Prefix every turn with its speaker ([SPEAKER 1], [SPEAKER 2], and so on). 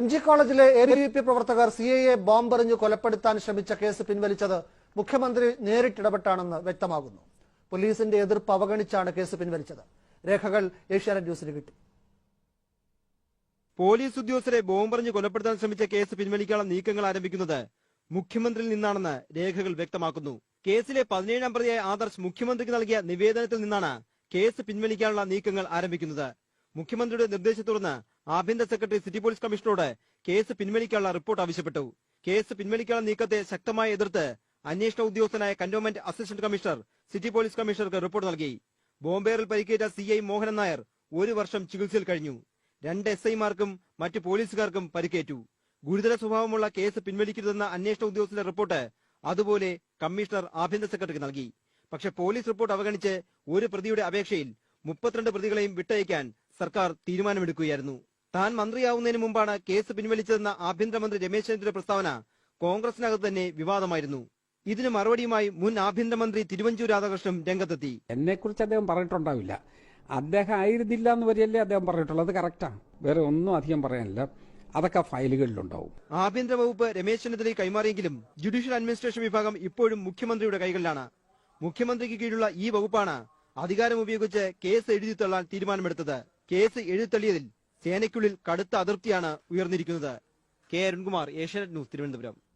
[SPEAKER 1] M G കോളേജിലെ A V P പ്രവർത്തകർ C I A ബോംബെറിഞ്ഞ് കൊലപ്പെടുത്താൻ ശ്രമിച്ച കേസ് പിൻവലിച്ചത് മുഖ്യമന്ത്രി നേരിട്ടിടപെട്ടാണെന്ന് വ്യക്തമാകുന്നു. പോലീസിന്റെ എതിർപ്പ് അവഗണിച്ചാണ് കേസ് പിൻവലിച്ചത്. രേഖകൾ ഏഷ്യാനെറ്റ് ന്യൂസിന് കിട്ടി.
[SPEAKER 2] പോലീസ് ഉദ്യോഗസ്ഥരെ ബോംബെറിഞ്ഞ് കൊലപ്പെടുത്താൻ ശ്രമിച്ച കേസ് പിൻവലിക്കാനുള്ള നീക്കങ്ങൾ ആരംഭിക്കുന്നത് മുഖ്യമന്ത്രിയിൽ നിന്നാണെന്ന് രേഖകൾ വ്യക്തമാക്കുന്നു. കേസിലെ പതിനേഴാം പ്രതിയായ ആദർശ് മുഖ്യമന്ത്രിക്ക് നൽകിയ നിവേദനത്തിൽ നിന്നാണ് കേസ് പിൻവലിക്കാനുള്ള നീക്കങ്ങൾ ആരംഭിക്കുന്നത്. മുഖ്യമന്ത്രിയുടെ നിർദ്ദേശത്തെ തുടർന്ന് ആഭ്യന്തര സെക്രട്ടറി സിറ്റി പോലീസ് കമ്മീഷണറോട് കേസ് പിൻവലിക്കാനുള്ള റിപ്പോർട്ട് ആവശ്യപ്പെട്ടു. കേസ് പിൻവലിക്കാനുള്ള നീക്കത്തെ ശക്തമായി എതിർത്ത് അന്വേഷണ ഉദ്യോഗസ്ഥനായ cantonment assistant commissioner city police കമ്മീഷണർക്ക് റിപ്പോർട്ട് നൽകി. ബോംബേറിൽ പരിക്കേറ്റ സി ഐ മോഹനൻ നായർ ഒരു വർഷം ചികിത്സയിൽ കഴിഞ്ഞു. രണ്ട് എസ് ഐമാർക്കും മറ്റ് പോലീസുകാർക്കും പരിക്കേറ്റു. ഗുരുതര സ്വഭാവമുള്ള കേസ് പിൻവലിക്കരുതെന്ന അന്വേഷണ ഉദ്യോഗസ്ഥന്റെ റിപ്പോർട്ട് അതുപോലെ കമ്മീഷണർ ആഭ്യന്തര സെക്രട്ടറിക്ക് നൽകി. പക്ഷെ പോലീസ് റിപ്പോർട്ട് അവഗണിച്ച് ഒരു പ്രതിയുടെ അപേക്ഷയിൽ മുപ്പത്തിരണ്ട് പ്രതികളെയും വിട്ടയക്കാൻ സർക്കാർ തീരുമാനമെടുക്കുകയായിരുന്നു. താൻ മന്ത്രിയാവുന്നതിന് മുമ്പാണ് കേസ് പിൻവലിച്ചതെന്ന ആഭ്യന്തരമന്ത്രി രമേശ് ചെന്നിത്തല പ്രസ്താവന കോൺഗ്രസിനകത്ത് തന്നെ വിവാദമായിരുന്നു. ഇതിന് മറുപടിയുമായി മുൻ ആഭ്യന്തരമന്ത്രി തിരുവഞ്ചൂർ രാധാകൃഷ്ണൻ രംഗത്തെത്തി.
[SPEAKER 3] എന്നെക്കുറിച്ച് അദ്ദേഹം പറഞ്ഞിട്ടുണ്ടാവില്ല. അദ്ദേഹം ആയിരുന്നില്ല എന്ന് വരെയല്ലേ അദ്ദേഹം പറഞ്ഞിട്ടുള്ളത്? കറക്റ്റാണ് വേറെ ഒന്നും അധികം പറയാനില്ല. അതൊക്കെ ഫയലുകളിലുണ്ടാവും.
[SPEAKER 2] ആഭ്യന്തര വകുപ്പ് രമേശ് ചെന്നിത്തലയ്ക്ക് കൈമാറിയെങ്കിലും ജുഡീഷ്യൽ അഡ്മിനിസ്ട്രേഷൻ വിഭാഗം ഇപ്പോഴും മുഖ്യമന്ത്രിയുടെ കൈകളിലാണ്. മുഖ്യമന്ത്രിക്ക് കീഴിലുള്ള ഈ വകുപ്പാണ് അധികാരം ഉപയോഗിച്ച് കേസ് എഴുതി തള്ളാൻ തീരുമാനമെടുത്തത്. കേസ് എഴുതിത്തള്ളിയതിൽ സേനയ്ക്കുള്ളിൽ കടുത്ത അതിർത്തിയാണ് ഉയർന്നിരിക്കുന്നത്. കെ. അരുൺകുമാർ ഏഷ്യാനെറ്റ് ന്യൂസ് തിരുവനന്തപുരം.